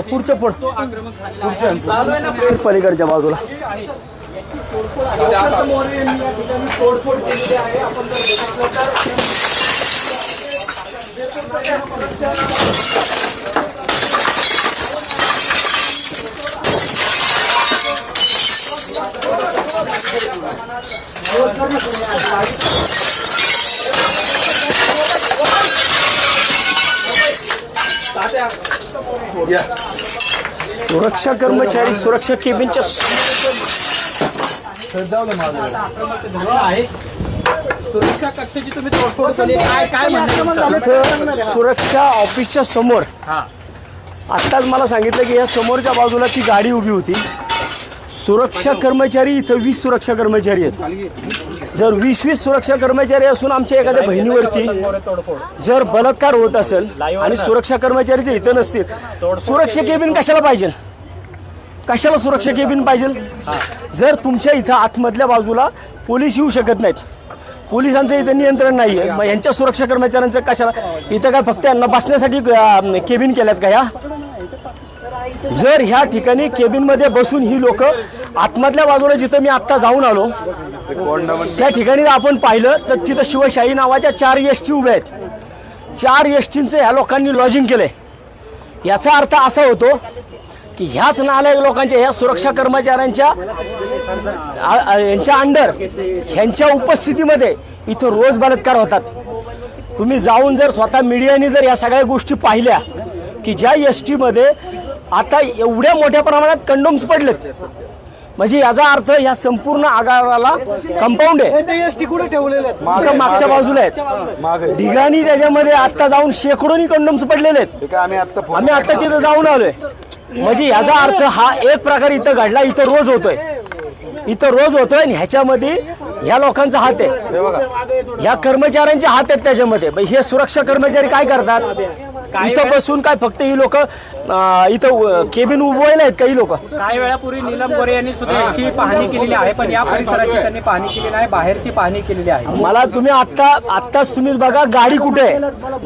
पुढचं फोड पुढचं फोड पुढचं पलीकडच्या बाजूला. सुरक्षा कर्मचारी सुरक्षा केबिनच्या आहे सुरक्षा कक्षाची तुम्ही तोडफोड केली. काय काय म्हणणं इथं सुरक्षा ऑफिसच्या समोर. आत्ताच मला सांगितलं की या समोरच्या बाजूला ती गाडी उभी होती. सुरक्षा कर्मचारी इथं वीस सुरक्षा कर्मचारी आहेत. जर वीस वीस सुरक्षा कर्मचारी असून आमच्या एखाद्या बहिणीवरती जर बलात्कार होत असेल आणि सुरक्षा कर्मचारी जे इथं नसतील सुरक्षा केबिन कशाला पाहिजे? कशाला सुरक्षा केबिन पाहिजे? जर तुमच्या इथं आतमधल्या बाजूला पोलीस येऊ शकत नाहीत. पोलिसांचं इथं नियंत्रण नाही आहे मग यांच्या सुरक्षा कर्मचाऱ्यांचं कशाला? इथं काय फक्त यांना बसण्यासाठी केबिन केल्यात का या? जर ह्या ठिकाणी केबिनमध्ये बसून ही लोक आतमधल्या बाजूला जिथं मी आत्ता जाऊन आलो त्या ठिकाणी आपण पाहिलं तर तिथं शिवशाही नावाच्या चार एस टी उभ्या आहेत. चार एस टींचं ह्या लोकांनी लॉजिंग केलंय. याचा अर्थ असा होतो की ह्याच नालायक लोकांच्या ह्या सुरक्षा कर्मचाऱ्यांच्या यांच्या अंडर ह्यांच्या उपस्थितीमध्ये इथं रोज बलात्कार होतात. तुम्ही जाऊन जर स्वतः मीडियाने जर या सगळ्या गोष्टी पाहिल्या की ज्या एस टीमध्ये आता एवढ्या मोठ्या प्रमाणात कंडोम्स पडलेत म्हणजे याचा अर्थ या संपूर्ण आगाराला कंपाऊंड आहे. मागच्या बाजूला आहेत. ढिगाणी त्याच्यामध्ये आता जाऊन शेकडोनी कंडोम्स पडलेले आहेत. काय आम्ही आता फोन आम्ही आता तिथं जाऊन आलोय. म्हणजे याचा अर्थ हा एक प्रकार इथं घडला इथं रोज होतोय. इथं रोज होतोय आणि ह्याच्यामध्ये ह्या लोकांचा हात आहे. हे बघा. ह्या कर्मचाऱ्यांचे हात आहेत त्याच्यामध्ये. हे सुरक्षा कर्मचारी काय करतात? इथं बसून काय फक्त ही लोक इथं केबिन उभवायला आहेत काही लोक? काही वेळापूर्वी नीलम गोरे यांनी सुद्धा याची पाहणी केलेली आहे पण या परिसराची त्यांनी पाहणी केली नाही बाहेरची पाहणी केलेली आहे. मला तुम्ही आत्ता आत्ताच तुम्हीच बघा गाडी कुठे आहे?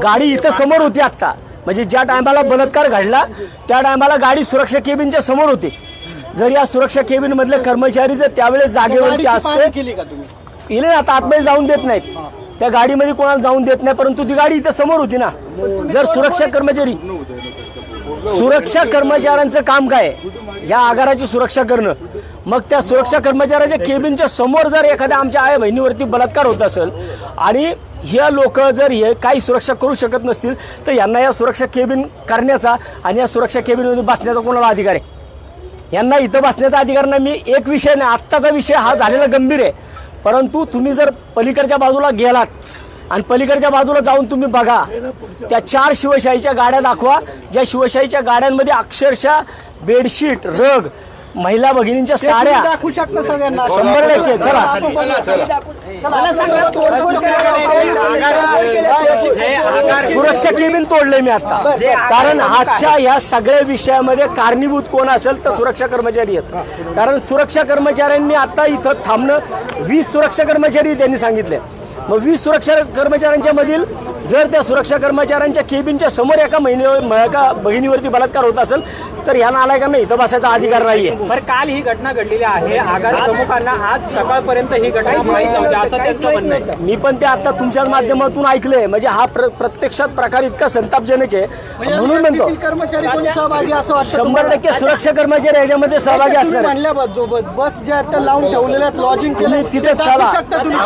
गाडी इथं समोर होती आत्ता. म्हणजे ज्या टायमाला बलात्कार घडला त्या टायमाला गाडी सुरक्षा केबिनच्या समोर होती. जर या सुरक्षा केबिन मधले कर्मचारी जर त्यावेळेस जागेवरती असते केली का तुम्ही? इले आता आतमध्ये जाऊन देत नाहीत. त्या गाडीमध्ये कोणाला जाऊन देत नाही परंतु ती गाडी इथं समोर होती ना. जर सुरक्षा कर्मचारी सुरक्षा कर्मचाऱ्यांचं काम काय आहे? या आगाराची सुरक्षा करणं. मग त्या सुरक्षा कर्मचाऱ्याच्या केबिनच्या समोर जर एखाद्या आमच्या आई बहिणीवरती बलात्कार होत असेल आणि हे लोक जर हे काही सुरक्षा करू शकत नसतील तर यांना या सुरक्षा केबिन करण्याचा आणि या सुरक्षा केबिनमध्ये बसण्याचा कोणाला अधिकार आहे? यांना इथं बसण्याचा अधिकार नाही. मी एक विषय नाही आत्ताचा विषय हा झालेला गंभीर आहे. परंतु तुम्ही जर पलीकडच्या बाजूला गेलात आणि पलीकडच्या बाजूला जाऊन तुम्ही बघा त्या चार शिवशाहीच्या गाड्या दाखवा ज्या शिवशाहीच्या गाड्यांमध्ये अक्षरशः बेडशीट रग महिला भगिनींच्या साड्या. दाखवू शकता सगळ्यांना. शंभर टक्के चला सुरक्षा केबिन तोडले मी आता. कारण आजच्या या सगळ्या विषयामध्ये कारणीभूत कोण असेल तर सुरक्षा कर्मचारी आहेत. कारण सुरक्षा कर्मचाऱ्यांनी आता इथं थांबणं वीस सुरक्षा कर्मचारी त्यांनी सांगितले. मग वीस सुरक्षा कर्मचाऱ्यांच्या मधील जर त्या सुरक्षा कर्मचाऱ्यांच्या केबिनच्या समोर एका महिने एका बहिणीवरती बलात्कार होत असेल तर ह्या नालायकांना इथं बसायचा अधिकार नाहीये. बरं काल ही घटना घडलेली आहे. आगार प्रमुखांना आज सकाळपर्यंत ही घटना माहीत नव्हती. असं त्यांचं म्हणणं आहे. मी पण ते आता तुमच्याच माध्यमातून ऐकलंय. म्हणजे हा प्र- प्रत्यक्षात प्रकार इतका संतापजनक आहे. म्हणून म्हणतो कर्मचारी कोणी सहभागी असं वाटतं शंभर टक्के सुरक्षा कर्मचारी याच्यामध्ये सहभागी असणार आहेत. बस ज्या आता लावून ठेवलेल्या लॉजिंग तुम्ही तिथेच चला.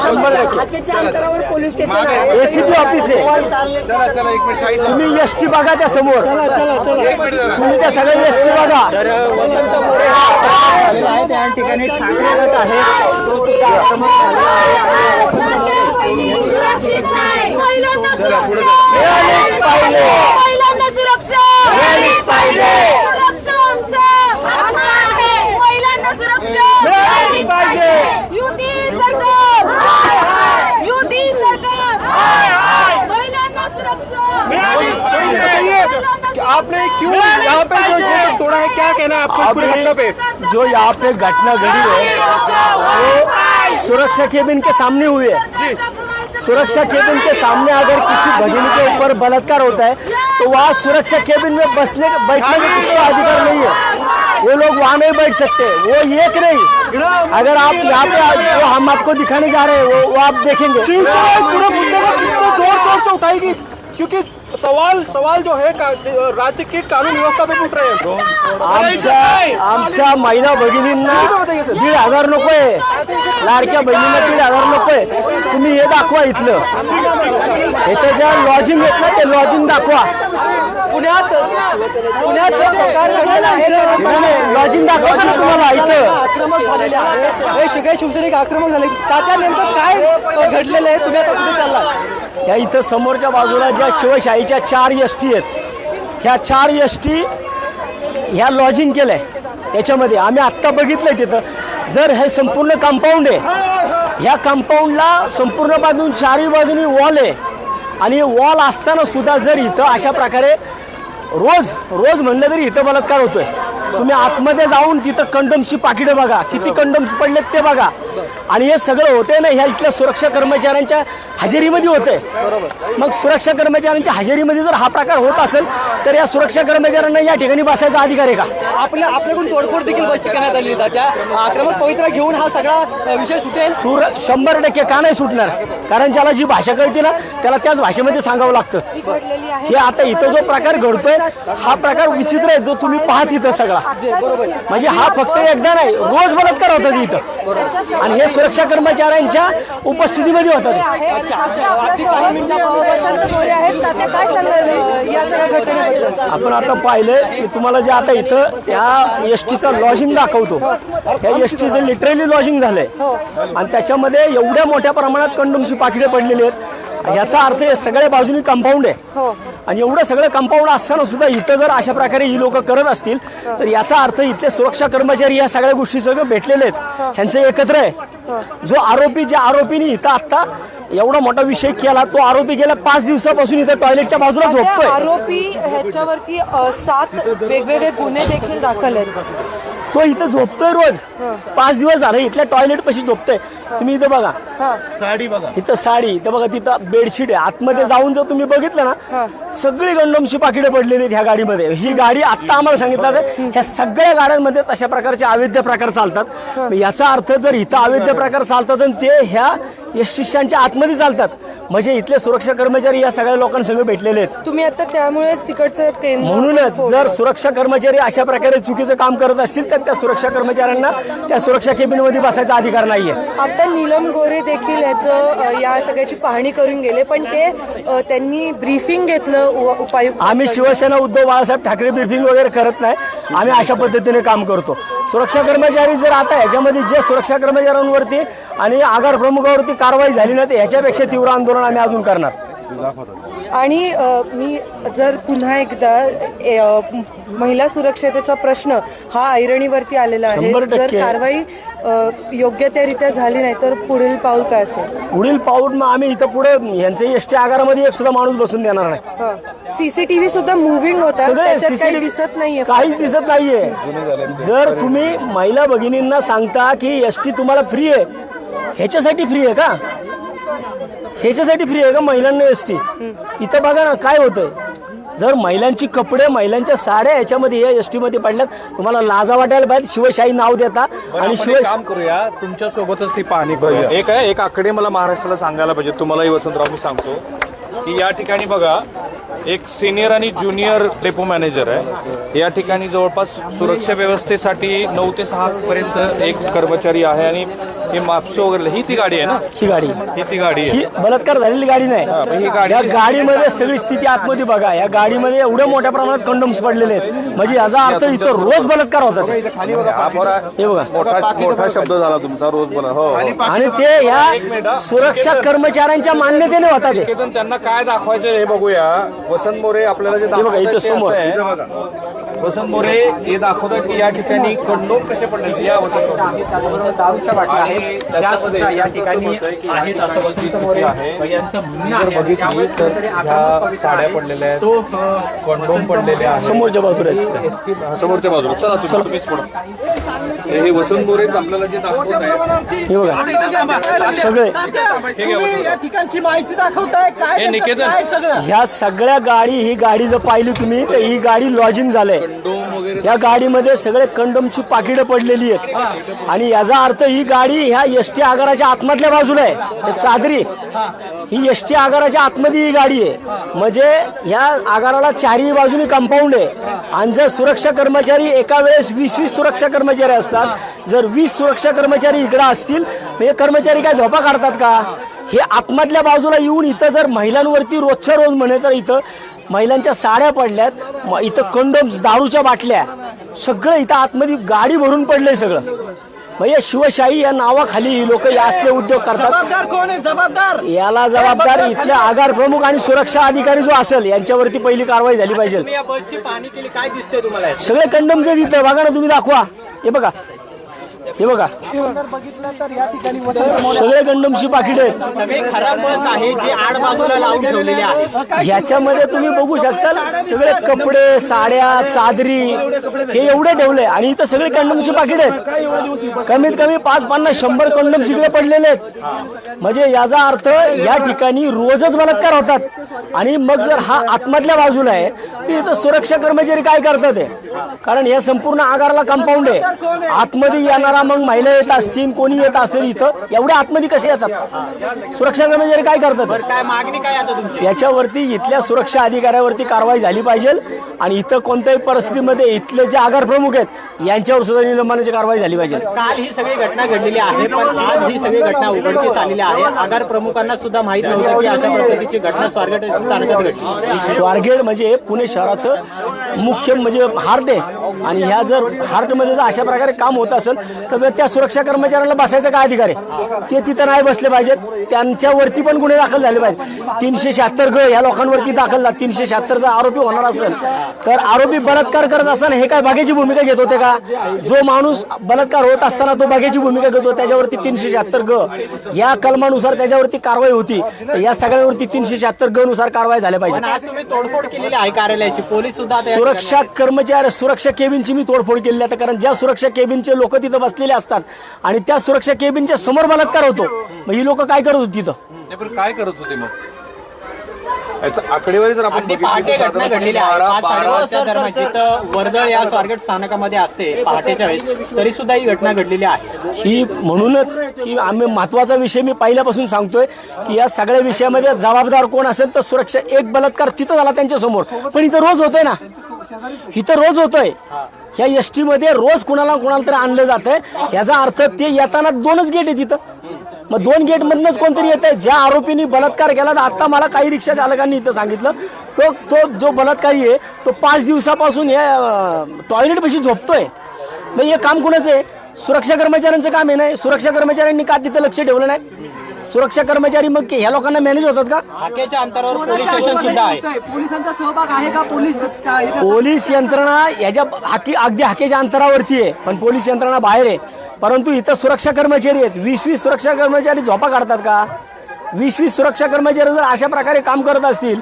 शंभर टक्के. हाकेच्या अंतरावर पोलीस स्टेशन आहे. एसीपी ऑफिस आहे. चला चला एक मिनिट साईड तुम्ही एस टी बघा त्या समोर. एक मिनिट जरा तुम्ही त्या सगळ्या एस टी बघा. वसंत मोरे आलेला आहे त्या ठिकाणी ठाकरे गट आहे. तो सुद्धा आक्रमक झालेला आहे सुरक्षित नाही महिलांना चला, पुढे सुरक्षा पाहिजे. कहना है आपको इस घटना पे। जो यहाँ पे घटना घड़ी है वो सुरक्षा केबिन के सामने हुई है। सुरक्षा केबिन के सामने अगर किसी भगिनी के ऊपर बलात्कार होता है तो वहाँ सुरक्षा केबिन में बसने बैठने का किसी का अधिकार नहीं है। वो लोग वहाँ नहीं बैठ सकते। वो एक नहीं? अगर आप यहाँ पे वो हम आपको दिखाने जा रहे हैं वो, वो आप देखेंगे। पूरे मुद्दे को कितने ज़ोर शोर से उठाएगी? क्योंकि सवाल सवाल जो है का- राज्य की कानून व्यवस्था पे उठ रहे हैं। आमच्या आमच्या महिला भगिनींना दीड हजार नकोय लाडक्या बहिणींना दीड हजार नकोय तुम्ही हे दाखवा इथलं. इथं ज्या लॉजिंग आहेत ना ते लॉजिंग दाखवा. पुण्यात पुण्यात लॉजिंग दाखवायचं ना तुम्हाला इथं. आक्रमक झालेले आहे. हे सगळे शिवसैनिक आक्रमक झाले. तात्या नेमकं काय घडलेलं आहे? तुम्ही आता कुठे चालला या इथं समोरच्या बाजूला ज्या शिवशाहीच्या चार एस टी आहेत ह्या चार एस टी ह्या लॉजिंग केलंय. याच्यामध्ये आम्ही आत्ता बघितलंय तिथं. जर हे संपूर्ण कंपाऊंड आहे ह्या कंपाऊंडला संपूर्ण बाजून चारही बाजूनी वॉल आहे. आणि वॉल असताना सुद्धा जर इथं अशा प्रकारे रोज रोज म्हणलं तरी इथं बलात्कार होतोय. तुम्ही आतमध्ये जाऊन तिथं कंडमची पाकिटं बघा किती कंडम्स पडलेत ते बघा. आणि हे सगळं होतंय ना ह्या इथल्या सुरक्षा कर्मचाऱ्यांच्या हजेरीमध्ये होतंय. मग सुरक्षा कर्मचाऱ्यांच्या हजेरीमध्ये जर हा प्रकार होत असेल तर या सुरक्षा कर्मचाऱ्यांना या ठिकाणी बसायचा अधिकार आहे का? आपल्या आपल्याकडून तोडफोड देखील बसची करण्यात आली आक्रमक पवित्रा घेऊन हा सगळा विषय सुटेल. सुर शंभर टक्के का नाही सुटणार? कारण ज्याला जी भाषा कळते ना त्याला त्याच भाषेमध्ये सांगावं लागतं. हे आता इथं जो प्रकार घडतोय हा प्रकार विचित्र आहे जो तुम्ही पाहत इथं सगळा. म्हणजे हा फक्त एकदा नाही रोज बलात्कार होतात इथं आणि हे सुरक्षा कर्मचाऱ्यांच्या उपस्थितीमध्ये होतात आपण आता पाहिलं की तुम्हाला जे आता इथं या एस टीचं लॉजिंग दाखवतो. या एस टीचं लिटरली लॉजिंग झालंय आणि त्याच्यामध्ये एवढ्या मोठ्या प्रमाणात कंडोमची पाकिटे पडलेली आहेत. याचा अर्थ हे सगळ्या बाजूनी कंपाऊंड आहे. आणि एवढं सगळं कंपाऊंड असताना सुद्धा इथं जर अशा प्रकारे ही लोक करत असतील तर याचा अर्थ इथले सुरक्षा कर्मचारी या सगळ्या गोष्टी सगळं भेटलेले आहेत. ह्यांचं एकत्र आहे. जो आरोपी ज्या आरोपीने इथं आता एवढा मोठा विषय केला तो आरोपी गेल्या पाच दिवसापासून इथं टॉयलेटच्या बाजूला त्या झोपतोय. आरोपी ह्याच्यावरती सात वेगवेगळे गुन्हे देखील दाखल आहेत. तो इथं झोपतोय रोज. पाच दिवस झाले इथल्या टॉयलेट पशी झोपतोय. तुम्ही इथं बघा. साडी बघा. इथं साडी इथं बघा तिथं बेडशीट आहे. आतमध्ये जाऊन जर तुम्ही बघितलं ना सगळी गंडमची पाकिटे पडलेली आहेत ह्या गाडीमध्ये. ही गाडी आत्ता आम्हाला सांगितलं आहे, ह्या सगळ्या गाड्यांमध्ये तशा प्रकारचे अवैध प्रकार चालतात. याचा अर्थ जर इथं अवैध प्रकार चालतात आणि ते ह्या शिष्यांच्या आतमध्ये चालतात. म्हणजे इथले सुरक्षा कर्मचारी या सगळ्या लोकांसंग भेटलेले आहेत. तुम्ही आता त्यामुळेच तिकडचं म्हणूनच जर सुरक्षा कर्मचारी अशा प्रकारे चुकीचं काम करत असतील तर त्या सुरक्षा कर्मचाऱ्यांना त्या सुरक्षा केबिनमध्ये बसायचा अधिकार नाहीये. आता नीलम गोरे देखील ह्याचं अ, या सगळ्याची पाहणी करून गेले पण ते त्यांनी ब्रीफिंग घेतलं उपायुक्त आम्ही शिवसेना उद्धव बाळासाहेब ठाकरे ब्रिफिंग वगैरे करत नाही. आम्ही अशा पद्धतीने काम करतो. सुरक्षा कर्मचारी जर आता ह्याच्यामध्ये जे सुरक्षा कर्मचाऱ्यांवरती आणि आगार प्रमुखावरती कारवाई झाली ना तर ह्याच्यापेक्षा तीव्र आंदोलन आम्ही अजून करणार. आणि मी जर पुन्हा एकदा महिला सुरक्षतेचा प्रश्न हा ऐरणीवरती आलेला आहे जर. कारवाई योग्य त्यारित्या झाली नाही तर पुढील पाऊल काय असेल? पुढील पाऊल मग आम्ही इथं पुढे यांचे एस टी आगारामध्ये एक सुद्धा माणूस बसून देणार नाही. सीसीटीव्ही सुद्धा मुव्हिंग होता काही दिसत नाहीये. काहीच दिसत नाहीये. जर तुम्ही महिला भगिनींना सांगता की एस टी तुम्हाला फ्री आहे ह्याच्यासाठी फ्री आहे का? ह्याच्यासाठी फ्री आहे का महिलांना एस टी इथं बघा ना काय होतंय? जर महिलांची कपडे महिलांच्या साड्या याच्यामध्ये या एसमध्ये पडल्यात तुम्हाला लाजा वाटायला पाहिजे शिवशाही नाव देता आणि आणि शिव काम करूया तुमच्या सोबतच ती पाहणी करूया. एक आहे एक आकडे मला महाराष्ट्राला सांगायला पाहिजे. तुम्हालाही वसंतराव मी सांगतो की या ठिकाणी बघा एक सिनियर आणि ज्युनियर डेपो मॅनेजर आहे. या ठिकाणी जवळपास सुरक्षा व्यवस्थेसाठी नऊ ते सहा पर्यंत एक कर्मचारी आहे आणि हे मापसो वगैरे ही ती गाडी आहे ना? ही गाडी. ही ती गाडी आहे. ही बलात्कार झालेली गाडी मग ही नाही गाडी- या गाडीमध्ये सगळी स्थिती आतमध्ये बघा. या गाडीमध्ये एवढ्या मोठ्या प्रमाणात कंडम्स पडलेले आहेत. म्हणजे याचा अर्थ इथं रोज बलात्कार होतात. खाली बघा हा हे बघा. मोठा मोठा शब्द झाला तुमचा रोज बोला. हो हो. आणि ते ह्या सुरक्षा कर्मचाऱ्यांच्या मान्यतेने होतात हे. निकेतन त्यांना काय दाखवायचं हे बघूया. वसंत मोरे आपल्याला जे बघा, दाखवतात इथं ते समोर. आहे. वसंत मोरे हे दाखवतात की या ठिकाणी कंडोम कसे पडले या वसंत. दारूच्या बाटल्या आहेत. त्या त्याच्यामध्ये सुद्धा या ठिकाणी आहेत असं वसंत मोरे. यांचं म्हणणं आहे आणि त्यामुळे कुठेतरी आक्रमक ह्या साड्या पडलेल्या आहेत. कंडोम पडलेले आहेत. समोरच्या बाजूला. हा, समोरच्या बाजूला. चला तुम्ही तुम्हीच पुढं. हे वसंत मोरेच आपल्याला जे दाखवत आहे हे बघा. सगळे. हे. या ठिकाणची माहिती दाखवताय. काय निकेतन. ह्या सगळ्या गाडी ही गाडी जर पाहिली तुम्ही तर ही गाडी लॉजिंग झालंय. कंडोम वगैरे या गाडीमध्ये सगळे कंडमची पाकिटं पडलेली आहेत. आणि याचा अर्थ ही गाडी ह्या एस टी आगाराच्या आतमधल्या बाजूला आहे. चादरी. ही. एस टी आगाराच्या आतमध्ये ही गाडी आहे. म्हणजे ह्या आगाराला चारही बाजूनी कंपाऊंड आहे. आणि जर सुरक्षा कर्मचारी एका वेळेस वीस वीस सुरक्षा कर्मचारी असतात जर वीस सुरक्षा कर्मचारी इकडे असतील म्हणजे कर्मचारी काय झोपा काढतात का? हे आतमधल्या बाजूला येऊन इथं जर महिलांवरती रोजच्या रोज म्हणे तर इथं महिलांच्या साड्या पडल्यात. म- इथं कंडोम्स दारूच्या बाटल्या. सगळं इथं आतमध्ये गाडी भरून पडलंय सगळं. म्हणजे शिवशाही या नावाखाली ही लोक या असले उद्योग करतात. जबाबदार कोण आहे? जबाबदार. याला जबाबदार इथले आगार प्रमुख आणि सुरक्षा अधिकारी जो असेल यांच्यावरती पहिली कारवाई झाली पाहिजे. तुम्ही या बसची पाहणी केली काय दिसतंय तुम्हाला? यात? सगळे कंडम्स आहेत इथं बघा ना तुम्ही दाखवा. हे बघा. हे बघा. सगळे कंडमची पाकिट आहेत. सगळी खराब बस आहे जी आड बाजूला लावून ठेवलेली आहे याच्यामध्ये तुम्ही बघू शकता सगळे कपडे साड्या चादरी हे एवढे ठेवले आणि इथं सगळे कंडमची पाकिट आहेत. कमीत कमी पाच पन्नास शंभर कंडम इकडे पडलेले आहेत. म्हणजे याचा अर्थ या ठिकाणी रोजच बलात्कार होतात. आणि मग जर हा आतमधल्या बाजूला आहे तर इथं सुरक्षा कर्मचारी काय करतात हे? कारण हे संपूर्ण आगाराला कंपाऊंड आहे. आतमध्ये येणारा मग महिला येत असतील कोणी येत असेल इथं एवढ्या आतमध्ये कसे येतात? सुरक्षा कर्मचारी काय करतात? काय मागणी काय आता तुमची? याच्यावरती इथल्या सुरक्षा अधिकाऱ्यावरती कारवाई झाली पाहिजे आणि इथं कोणत्याही परिस्थितीमध्ये इथले जे आगार प्रमुख आहेत यांच्यावर सुद्धा निलंबनाची कारवाई झाली पाहिजे. काल ही सगळी घटना घडलेली आहे पण आज ही सगळी घटना उघडकीस आलेली आहे. आगार प्रमुखांना सुद्धा माहीत नव्हतं की अशा पद्धतीची घटना स्वारगेट घडली. स्वारगेट म्हणजे पुणे शहराचं मुख्य म्हणजे हार्ट आहे. आणि ह्या जर हार्टमध्ये जर अशा प्रकारे काम होत असेल तर त्या सुरक्षा कर्मचाऱ्यांना बसायचा काय अधिकार आहे? ते तिथं नाही बसले पाहिजेत. त्यांच्यावरती पण गुन्हे दाखल झाले पाहिजे तीनशे शहात्तर ग ह्या लोकांवरती दाखल झाला. तीनशे शहात्तरचा आरोपी होणार असेल. तर आरोपी बलात्कार करत असताना हे काय बघायची भूमिका घेत होते का? जो माणूस बलात्कार होत असताना तो बघायची भूमिका घेतो त्याच्यावरती तीनशे शहात्तर ग. या कलमानुसार त्याच्यावरती कारवाई होती. तर या सगळ्यांवरती तीनशे शहात्तर ग नुसार कारवाई झाल्या पाहिजे तोडफोड केलेली आहे कार्यालयाची. पोलीस सुद्धा आता या सुरक्षा कर्मचारी सुरक्षा केबिनची मी तोडफोड केली आहे. कारण ज्या सुरक्षा केबिनचे लोक तिथं बसलेले असतात. आणि त्या सुरक्षा केबिनच्या समोर बलात्कार होतो. मग ही लोक काय करत होती तिथं? नाही, पण काय करत होते मग? याचं आकडेवारी जर आपण अगदी बघितली पहाटे तर घटना घडलेली आहे. बारा- पाच साडेपाचच्या बारा- दरम्यान जिथं वर्दळ या स्वारगेट स्थानकामध्ये असते पहाटेच्या वेळेस. तरी सुद्धा ही घटना घडलेली आहे. ही म्हणूनच की आम्ही महत्त्वाचा विषय मी पहिल्यापासून सांगतोय की या सगळ्या विषयामध्ये जबाबदार कोण असेल तर सुरक्षा एक बलात्कार तिथं झाला त्यांच्यासमोर पण इथं रोज होतोय ना. इथं रोज होतोय. ह्या एस टी मध्ये रोज कुणाला कुणाला तरी आणलं जातंय. याचा अर्थ ते येताना दोनच गेट आहे तिथं मग दोन गेट मधनच कोणतरी येत आहे ज्या आरोपींनी बलात्कार केला तर आता मला काही रिक्षा चालकांनी इथं सांगितलं. तो तो जो बलात्कारी आहे तो पाच दिवसापासून या टॉयलेट पशी झोपतोय. मग हे काम कुणाचं आहे? सुरक्षा कर्मचाऱ्यांचं काम आहे नाही सुरक्षा कर्मचाऱ्यांनी का तिथं लक्ष ठेवलं नाही? सुरक्षा कर्मचारी मग के- ह्या लोकांना मॅनेज होतात का? हाकेच्या अंतरावर पोलीस स्टेशन सुद्धा आहे. पोलिसांचा सहभाग आहे का? पोलीस पोलीस यंत्रणा याच्या हाकी अगदी हाकेच्या अंतरावरती आहे पण पोलीस यंत्रणा बाहेर आहे. परंतु इथं सुरक्षा कर्मचारी आहेत. वीस वीस सुरक्षा कर्मचारी झोपा काढतात का? वीस वीस सुरक्षा कर्मचारी जर अशा प्रकारे काम करत असतील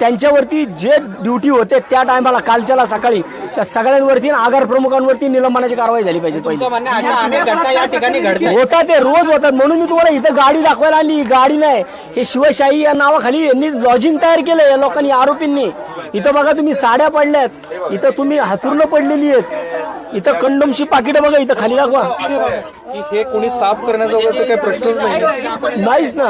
त्यांच्यावरती जे ड्युटी होते त्या टायमाला कालच्याला सकाळी त्या सगळ्यांवरती आणि आगार प्रमुखांवरती निलंबनाची कारवाई झाली पाहिजे पहिली. होतात ते रोज होतात. म्हणून मी तुम्हाला इथं गाडी दाखवायला आली. ही गाडी नाही. हे शिवशाही या नावाखाली यांनी लॉजिंग तयार केलंय या लोकांनी आरोपींनी. इथं बघा तुम्ही साड्या पडल्यात. इथं तुम्ही हातुर्न पडलेली आहेत. इथं कंडोमची पाकिटं बघा इथं खाली दाखवा. की हे कोणी साफ करण्याचा वगैरे काही प्रश्नच नाही नाहीच ना.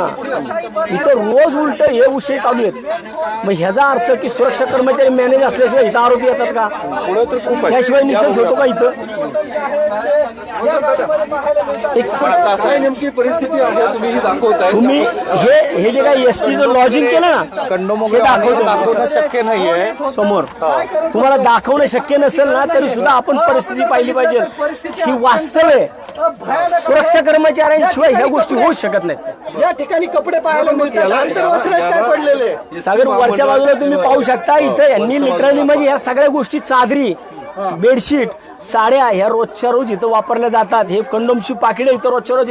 इथं रोज उलट हे विषय चालू आहेत. मग ह्याचा अर्थ की सुरक्षा कर्मचारी मॅनेज असल्याशिवाय इथं आरोपी येतात का? पुढे तर खूप आहे त्याशिवाय निसर्ग होतो का इथं? एक काय नेमकी परिस्थिती आहे तुम्ही ही दाखवताय. तुम्ही हे हे जे काही एस टीचं लॉजिंग केलं ना कंडोम वगैरे आम्हाला दाखवतो. दाखवणं शक्य नाहीये. समोर. तुम्हाला दाखवणं शक्य नसेल ना तरी सुद्धा आपण परिस्थिती पाहिली पाहिजे. की वास्तव आहे सुरक्षा कर्मचाऱ्यांशिवाय ह्या गोष्टी होऊच शकत नाहीत. या ठिकाणी कपडे पाहायला मिळतात. काय पडलेले? सागर वरच्या बाजूला तुम्ही पाहू शकता इथं यांनी लिटरली म्हणजे ह्या सगळ्या गोष्टी चादरी बेडशीट साड्या ह्या रोजच्या रोज इथं वापरल्या जातात. हे कंडोमची पाकिटे इथं रोजच्या रोज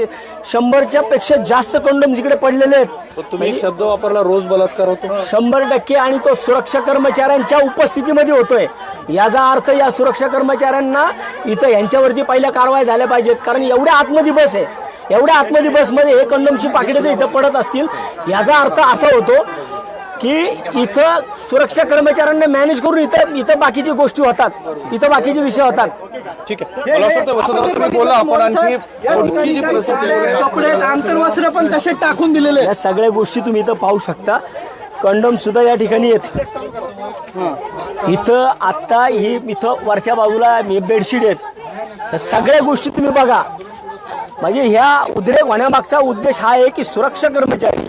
शंभरच्या पेक्षा जास्त कंडोम इकडे पडलेले आहेत. तुम्ही एक शब्द वापरला रोज बलात्कार होतो. शंभर टक्के आणि तो सुरक्षा कर्मचाऱ्यांच्या उपस्थितीमध्ये होतोय. याचा अर्थ या सुरक्षा कर्मचाऱ्यांना इथं यांच्यावरती पहिल्या कारवाई झाल्या पाहिजेत. कारण एवढ्या आतमध्ये बस आहे. एवढ्या आतमध्ये बसमध्ये हे कंडोमची जर इथं पडत असतील. याचा अर्थ असा होतो की इथं सुरक्षा कर्मचाऱ्यांना मॅनेज करून इथं इथं बाकीची गोष्टी होतात. इथं बाकीचे विषय होतात. ठीक आहे. मला असं वाटतं वसंतराव तुम्ही बोला. आपण आणखी पुढची जी परिस्थिती आहे कपडे आंतरवस्त्र पण तसे टाकून दिलेले. या सगळ्या गोष्टी तुम्ही इथं पाहू शकता. कंडम सुद्धा या ठिकाणी येत. इथं आत्ता ही इथं वरच्या बाजूला हे बेडशीट आहेत. सगळ्या गोष्टी तुम्ही बघा. म्हणजे ह्या उद्रेक होण्यामागचा उद्देश हा आहे की सुरक्षा कर्मचारी.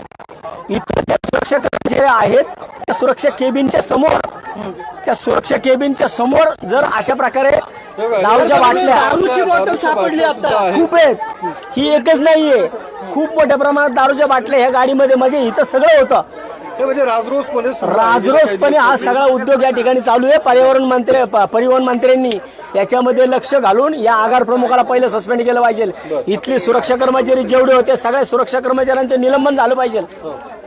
इथं ज्या सुरक्षा कर्मचारी आहेत त्या सुरक्षा केबिनच्या समोर त्या सुरक्षा केबिनच्या समोर जर अशा प्रकारे दारूच्या बाटल्या दारूची बॉटल सापडली आता. खूप आहेत. ही एकच नाहीये. खूप मोठ्या प्रमाणात दारूच्या बाटल्या ह्या गाडीमध्ये म्हणजे इथं सगळं होतं. म्हणजे राजरोसपणे हा सगळा उद्योग या ठिकाणी चालू आहे. पर्यावरण मंत्री परिवहन मंत्र्यांनी याच्यामध्ये लक्ष घालून या आगार प्रमुखाला पहिलं सस्पेंड केलं पाहिजे. इथले सुरक्षा कर्मचारी जेवढे होते सगळ्या सुरक्षा कर्मचाऱ्यांचं निलंबन झालं पाहिजे.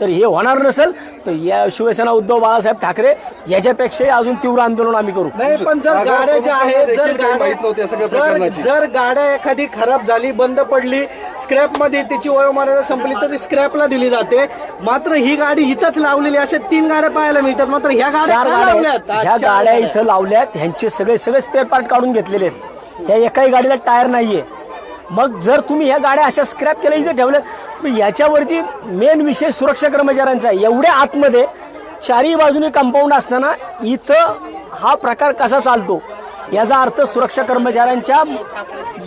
तर हे होणार नसेल तर या शिवसेना उद्धव बाळासाहेब ठाकरे याच्यापेक्षाही अजून तीव्र आंदोलन आम्ही करू. नाही पण जर गाड्या ज्या आहेत जर गाड्या जर गाड्या एखादी खराब झाली बंद पडली स्क्रॅपमध्ये तिची वयोमर्यादा संपली तर ती स्क्रॅपला दिली जाते. मात्र ही गाडी इथंच लावलेली अशा तीन गाड्या पाहायला मिळतात. मात्र ह्या गाड्या चार का गाड्या लावल्यात? ह्या गाड्या इथं लावल्यात. ह्यांचे सगळे सगळे स्पेअर पार्ट काढून घेतलेले आहेत. ह्या एकाही गाडीला टायर नाहीये. मग जर तुम्ही ह्या गाड्या अशा स्क्रॅप केल्या इथे ठेवल्या मग याच्यावरती मेन विषय सुरक्षा कर्मचाऱ्यांचा आहे. एवढ्या आतमध्ये चारही बाजूने कंपाऊंड असताना इथं हा प्रकार कसा चालतो? याचा अर्थ सुरक्षा कर्मचाऱ्यांच्या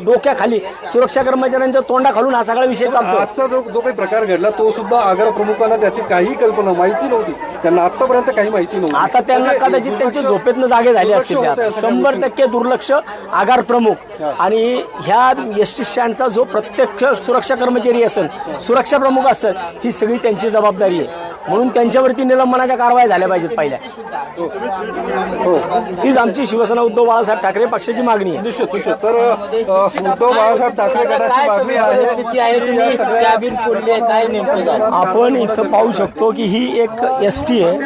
डोक्याखाली सुरक्षा कर्मचाऱ्यांच्या तोंडाखालून हा सगळा विषय चालतो आजचा जो जो काही प्रकार घडला तो सुद्धा आगार प्रमुखांना त्याची काही कल्पना माहिती नव्हती. त्यांना आतापर्यंत काही माहिती नव्हती. आता त्यांना म्हणजे कदाचित त्यांच्या दुर्लक्ष- झोपेतनं जागे झाले दुर्लक्ष असतील होतंय शंभर. टक्के दुर्लक्ष आगार प्रमुख. आणि ह्या स्टँडचा जो प्रत्यक्ष सुरक्षा कर्मचारी असेल सुरक्षा प्रमुख असेल ही सगळी त्यांची जबाबदारी आहे. म्हणून त्यांच्यावरती निलंबनाच्या कारवाई झाल्या पाहिजेत पहिल्या. हो. हीच आमची शिवसेना उद्धव बाळासाहेब ठाकरे पक्षाची मागणी आहे. तर उद्धव बाळासाहेब ठाकरे गटाची मागणी आहे. आपण इथं पाहू शकतो की ही एक एस टी आहे.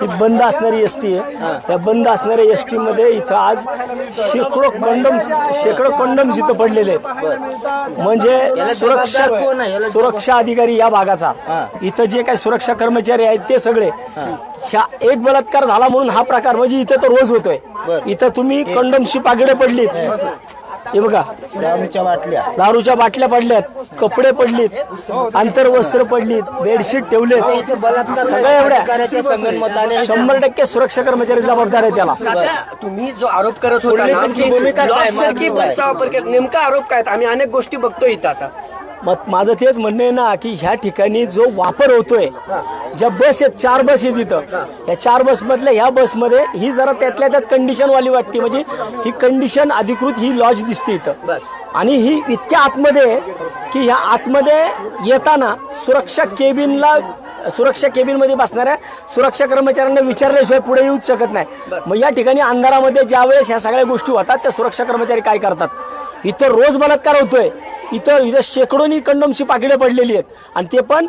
ही बंद असणारी एस टी आहे त्या बंद असणाऱ्या एस टी मध्ये इथं आज शेकडो कंडम शेकडो कंडम्स इथं पडलेले आहेत. म्हणजे सुरक्षा कोण आहे? याला सुरक्षा अधिकारी या भागाचा. इथं जे काही सुरक्षा कर्मचारी आहेत ते सगळे. ह्या एक बलात्कार झाला म्हणून हा प्रकार म्हणजे इथं तर रोज होतोय. इथं तुम्ही कंडमची पाकिडे पडलीत. हे बघा. दारूच्या बाटल्या. दारूच्या बाटल्या पडल्यात कपडे पडलीत आंतरवस्त्र पडलीत बेडशीट ठेवलेत. सगळ्या एवढ्या. शंभर टक्के सुरक्षा कर्मचारी जबाबदार आहे त्याला. तुम्ही जो आरोप करत होता नेमका आरोप काय? आम्ही अनेक गोष्टी बघतो इथं आता. मग माझं तेच म्हणणं आहे ना की ह्या ठिकाणी जो वापर होतोय ज्या बस आहेत चार बस आहेत इथं या चार बस मधल्या ह्या बसमध्ये ही जरा त्यातल्या त्यात कंडिशन वाली वाटते. म्हणजे ही कंडिशन अधिकृत ही लॉज दिसते इथं. आणि ही इतक्या आतमध्ये आहे की ह्या आतमध्ये येताना सुरक्षा केबिनला सुरक्षा केबिनमध्ये बसणाऱ्या सुरक्षा कर्मचाऱ्यांना विचारल्याशिवाय पुढे येऊच शकत नाही. मग या ठिकाणी अंधारामध्ये ज्यावेळेस ह्या सगळ्या गोष्टी होतात त्या सुरक्षा कर्मचारी काय करतात? इथं रोज बलात्कार होतोय. इथं इथं शेकडोनी कंडमची पाकिटे पडलेली आहेत. आणि ते पण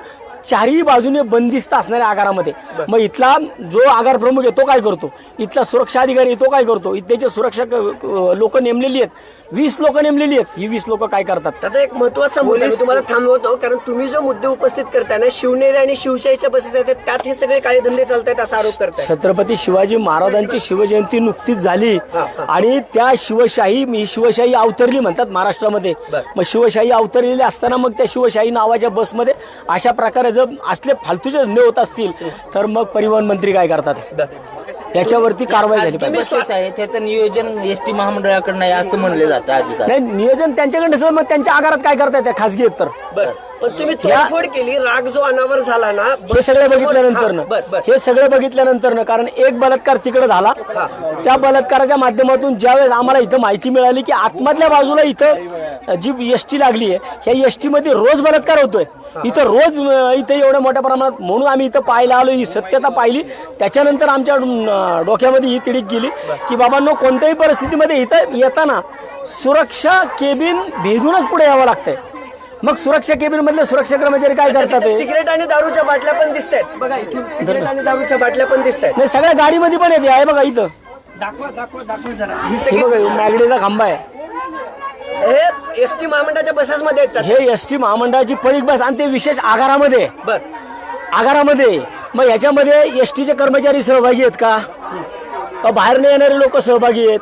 चारही बाजूने बंदिस्त असणाऱ्या आगारामध्ये. मग इथला जो आगार प्रमुख आहे तो काय करतो? इथला सुरक्षा अधिकारी आहे तो काय करतो? इथल्याचे सुरक्षा लोक नेमलेली आहेत वीस लोक नेमलेली आहेत. ही वीस लोक काय करतात? आता एक महत्त्वाचा मुद्दा मी तुम्हाला थांबवतो कारण तुम्ही जो मुद्दे उपस्थित करताय ना शिवनेरी आणि शिवशाहीच्या बसेस आहेत त्यात हे सगळे काळे धंदे चालत आहेत असा आरोप करताय. छत्रपती शिवाजी महाराजांची शिवजयंती नुकतीच झाली. आणि त्या शिवशाही मी शिवशाही अवतरली म्हणतात महाराष्ट्रामध्ये. मग शिवशाही अवतरलेली असताना मग त्या शिवशाही नावाच्या बसमध्ये अशा प्रकारे जर असले फालतूचे धंदे होत असतील तर मग परिवहन मंत्री काय करतात? याच्यावरती कारवाई झाली पाहिजे. त्याचं नियोजन एस टी महामंडळाकडनं असं म्हणलं जातं नाही नियोजन त्यांच्याकडे मग त्यांच्या आगारात काय करता येते खासगी तर पण तुम्ही तोडफोड केली राग जो अनावर झाला ना हे सगळं बघितल्यानंतर हा, बर बर. हे सगळं बघितल्यानंतर कारण एक बलात्कार तिकडे झाला. त्या बलात्काराच्या माध्यमातून ज्यावेळेस आम्हाला इथं माहिती मिळाली की आतमधल्या बाजूला इथं जी एस टी लागली आहे ह्या एसमध्ये रोज बलात्कार होतोय. इथं रोज इथं एवढ्या मोठ्या प्रमाणात म्हणून आम्ही इथं पाहायला आलो ही सत्यता पाहिली. त्याच्यानंतर आमच्या डोक्यामध्ये ही तिडीक गेली की बाबांनो कोणत्याही परिस्थितीमध्ये इथं येताना सुरक्षा केबिन भेदूनच पुढे यावं लागतंय. मग सुरक्षा केबिन मधले सुरक्षा कर्मचारी काय करतात? सिगरेट आणि दारूच्या बाटल्या पण दिसत आहेत बघा इथून सिगरेट आणि दारूच्या बाटल्या पण दिसत आहेत नाही सगळ्या गाडीमध्ये पण येते आहे बघा इथं. दाखवा दाखवा दाखवा जरा. ही हे सगळी बघा मॅगडीचा खांबा आहे. हे एस टी महामंडळाच्या बसेस मध्ये येतात. हे एस टी महामंडळाची परीख बस आणि ते विशेष आगारामध्ये. आहे. बर. आगारामध्ये. आहे. मग याच्यामध्ये एस टीचे कर्मचारी सहभागी आहेत का? का बाहेरने येणारे लोक सहभागी आहेत.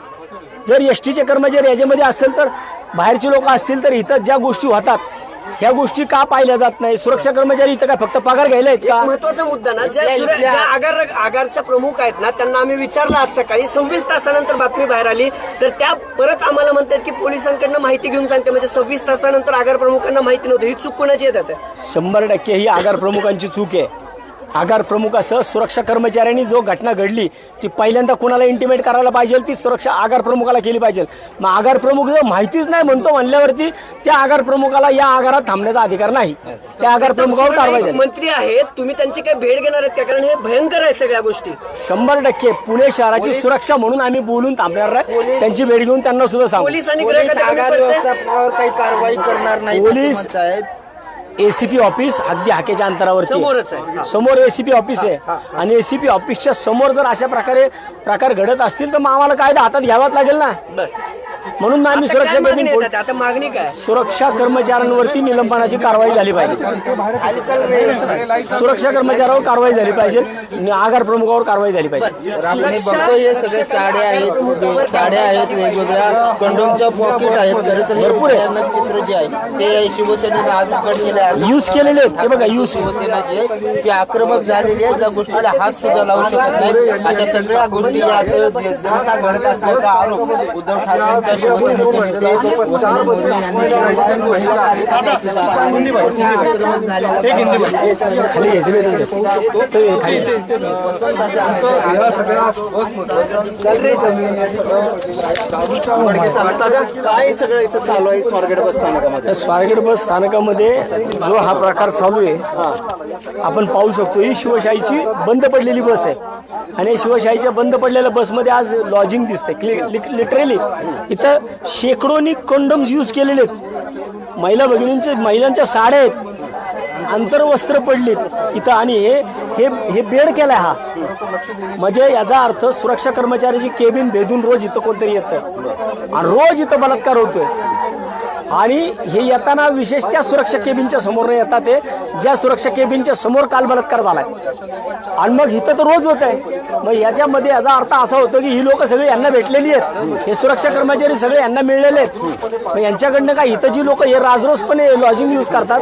जर एस टीचे कर्मचारी याच्यामध्ये असेल तर बाहेरचे लोक असतील तर इथं ज्या गोष्टी होतात ह्या गोष्टी का पाहिल्या जात नाही? सुरक्षा कर्मचारी इथं काय फक्त पगार घ्यायला आहेत का? महत्त्वाचा मुद्दा ना ज्या सुरे- ज्या आगार आगारच्या प्रमुख आहेत ना त्यांना आम्ही विचारलं आज सकाळी. सव्वीस तासानंतर बातमी बाहेर आली. तर त्या परत आम्हाला म्हणतात की पोलिसांकडनं माहिती घेऊन सांगते. म्हणजे सव्वीस तासानंतर आगार प्रमुखांना माहिती नव्हती. ही चूक कोणाची येतात शंभर टक्के ही आगार प्रमुखांची चूक आहे. आगार प्रमुखासह सुरक्षा कर्मचाऱ्यांनी जो घटना घडली ती पहिल्यांदा कुणाला इंटिमेट करायला पाहिजे ती सुरक्षा आगार प्रमुखाला केली पाहिजे. मग आगार प्रमुख जर माहितीच नाही म्हणतो म्हणल्यावरती त्या आगार प्रमुखाला या आगारात थांबण्याचा अधिकार नाही. त्या आगार प्रमुखावर कारवाई मंत्री आहेत तुम्ही त्यांची काय भेट घेणार आहेत का? कारण हे भयंकर आहे सगळ्या गोष्टी. शंभर टक्के पुणे शहराची सुरक्षा म्हणून आम्ही बोलून थांबणार आहे. त्यांची भेट घेऊन त्यांना सुद्धा सांगू. पोलीस आणि पोलीस गृह खात्याने आगार पडते. व्यवस्थापनावर काही कारवाई करणार नाही पोलीस एसीपी ऑफिस अगदी हाकेच्या अंतरावरती समोरच आहे. समोर एसीपी ऑफिस आहे. आणि एसीपी ऑफिसच्या समोर जर अशा प्रकारे प्रकार घडत असतील तर मग आम्हाला कायदा हातात घ्यावाच लागेल ना? म्हणून मग आम्ही सुरक्षा मागणी केबिन येतात? आता मागणी काय? सुरक्षा कर्मचाऱ्यांवरती निलंबनाची कारवाई झाली पाहिजे. सुरक्षा कर्मचाऱ्यावर कारवाई झाली पाहिजे. आणि आगार प्रमुखावर कारवाई झाली पाहिजे. आपण हे बघतो हे सगळे साड्या आहेत साड्या आहेत वेगवेगळ्या कंडोमच्या पॉकेट आहेत. खरं तर हे भरपूर आहे. भयानक चित्र जे आहे ते शिवसेनेने आज उघड केले आहे यूज केलेले आहेत. हे बघा यूज शिवसेना जी आहे ती आक्रमक झालेली आहे ज्या गोष्टीला हात सुद्धा लावू शकत नाही अशा सगळ्या गोष्टी या दिवसा घडत असल्याचा आरोप उद्धव ठाकरेंच्या काय सगळं चालू आहे स्वारगेट बस स्थानकामध्ये? स्वारगेट बस स्थानकामध्ये जो हा प्रकार चालू आहे आपण पाहू शकतो. ही शिवशाहीची बंद पडलेली बस आहे. आणि शिवशाहीच्या बंद पडलेल्या बसमध्ये आज लॉजिंग दिसते लिटरली इथं शेकडोनी कंडम्स यूज केलेले आहेत. महिला भगिनींचे महिलांच्या साड्या आहेत. आंतरवस्त्र पडलीत इथं आणि हे हे हे बेड केलाय हा. म्हणजे याचा अर्थ सुरक्षा कर्मचाऱ्याची केबिन भेदून रोज इथं कोणतरी येतं. आणि रोज इथं बलात्कार होतोय. आणि हे येताना विशेष त्या सुरक्षा केबिनच्या समोर न येतात ते ज्या सुरक्षा केबिनच्या समोर काल बलात्कार झालाय. आणि मग इथं तर रोज होत आहे मग याच्यामध्ये याचा अर्थ असा होतो की ही लोक सगळे यांना भेटलेली आहेत. हे सुरक्षा कर्मचारी सगळे यांना मिळलेले आहेत. मग यांच्याकडनं काय? इथं जी लोक हे राजरोसपणे लॉजिंग यूज करतात.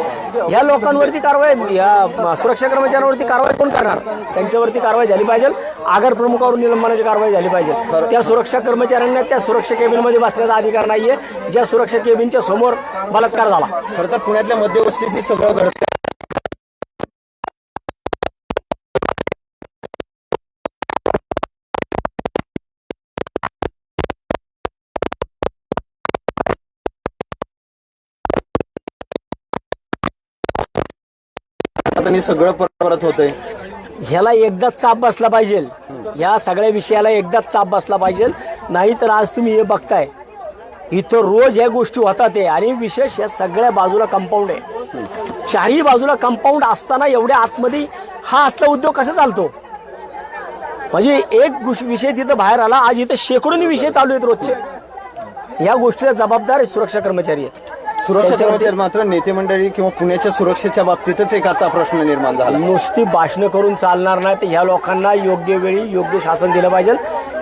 ह्या लोकांवरती कारवाई या सुरक्षा कर्मचाऱ्यांवरती कारवाई कोण करणार? त्यांच्यावरती कारवाई झाली पाहिजे. आगार प्रमुखावर निलंबनाची कारवाई झाली पाहिजे. त्या सुरक्षा कर्मचाऱ्यांना त्या सुरक्षा केबिनमध्ये बसण्याचा अधिकार नाहीये. ज्या सुरक्षा केबिनच्या समोर बलात्कार झाला. खरं तर पुण्यातल्या मध्यवस्तीत सगळं घडतं आता सगळं परत होतंय. ह्याला एकदाच चाप बसला पाहिजे. या सगळ्या विषयाला एकदाच चाप बसला पाहिजे. नाही तर आज तुम्ही हे बघताय. इथं रोज ह्या गोष्टी होतात आहे आणि विशेष या सगळ्या बाजूला कंपाऊंड आहे. चारही बाजूला कंपाऊंड असताना एवढ्या आतमध्ये हा असला उद्योग कसा चालतो? म्हणजे एक विषय तिथं बाहेर आला. आज इथं शेकडोनी विषय चालू आहेत रोजचे. या गोष्टीला जबाबदार सुरक्षा कर्मचारी आहेत. सुरक्षा कर्मचारी मात्र नेते मंडळी किंवा पुण्याच्या सुरक्षेच्या बाबतीतच एक आता प्रश्न निर्माण झाला. नुसती भाषणं करून चालणार नाही तर ह्या लोकांना योग्य वेळी योग्य शासन दिलं पाहिजे.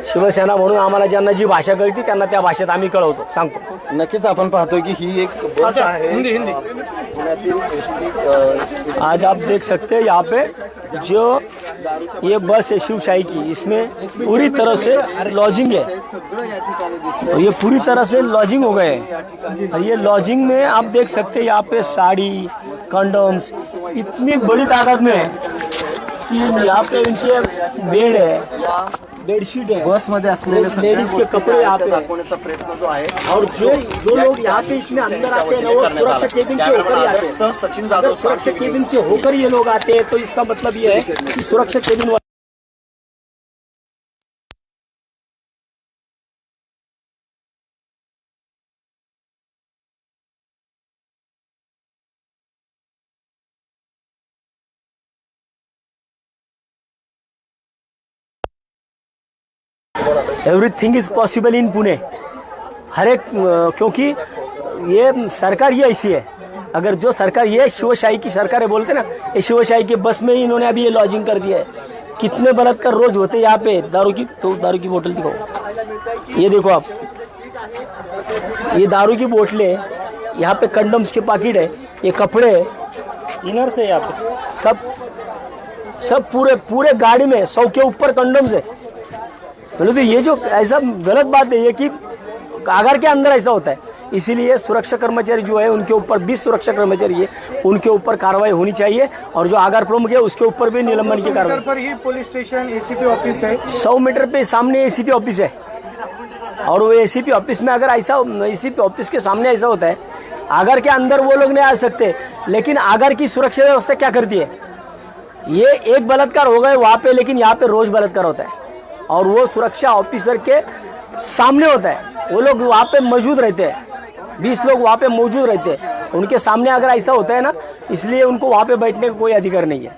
शिवसेना म्हणून आम्हाला ज्यांना जी भाषा कळती त्यांना त्या भाषेत आम्ही कळवतो. सांगतो. नक्कीच आपण पाहतोय की ही एक बस आहे. पुण्यातील एसटी अ, आज आप देख सकते हैं यहाँ पे जो ये बस है शिवशाही की। इसमें पूरी तरह से लॉजिंग है। और ये पूरी तरह से लॉजिंग हो गए। और ये लॉजिंग में आप देख सकते हैं यहाँ पे साड़ी कंडोम्स इतनी बड़ी तादाद में कि यहाँ पे इनके बेड है। बेडशीट है बस मध्य असलेले लेडीज़ के कपड़े यहाँ हैं। दाखवण्याचा प्रयत्न जो आहे और जो जो लोग यहाँ पे इसमें अंदर आते हैं वो सुरक्षा केबिन से होकर ही आते हैं. सचिन जाधव सुरक्षा सुरक्षा केबिन से होकर ये लोग आते हैं तो इसका मतलब ये है कि सुरक्षा cabin everything is possible in Pune हर एक क्योंकि ये सरकार ये ऐसी है। अगर जो सरकार ये शिवशाही की सरकार है बोलते ना ये शिवशाही के बस में ही इन्होंने अभी ये लॉजिंग कर दिया है। कितने बलात्कार रोज होते हैं यहाँ पे? दारू की तो दारू की बोतल दिखाओ। ये देखो आप। ये दारू की बोतलें यहाँ पे कंडम्स के पाकिट है। ये कपड़े इनर से यहाँ पे? सब सब पूरे पूरे गाड़ी में सौ के ऊपर कंडम्स है। बोले तो ये जो ऐसा गलत बात है ये कि आगर के अंदर ऐसा होता है। इसीलिए सुरक्षा कर्मचारी जो है उनके ऊपर 20 सुरक्षा कर्मचारी है उनके ऊपर कार्रवाई होनी चाहिए और जो आगार प्रमुख है उसके ऊपर भी निलंबन की कार्रवाई। पर ही पुलिस स्टेशन एसीपी ऑफ़िस है। सौ मीटर पे सामने एसीपी ऑफ़िस है। और वो एसीपी ऑफ़िस में अगर ऐसा एसीपी ऑफ़िस के सामने ऐसा होता है आगर के अंदर वो लोग नहीं आ सकते लेकिन आगर की सुरक्षा व्यवस्था क्या करती है? ये एक बलात्कार हो गए वहाँ पे लेकिन यहाँ पे रोज बलात्कार होता है। और वो सुरक्षा ऑफिसर के सामने होता है। वो लोग वहाँ पे मौजूद रहते हैं। बीस लोग वहाँ पे मौजूद रहते हैं। उनके सामने अगर ऐसा होता है ना, इसलिए उनको वहाँ पे बैठने का कोई अधिकार नहीं है।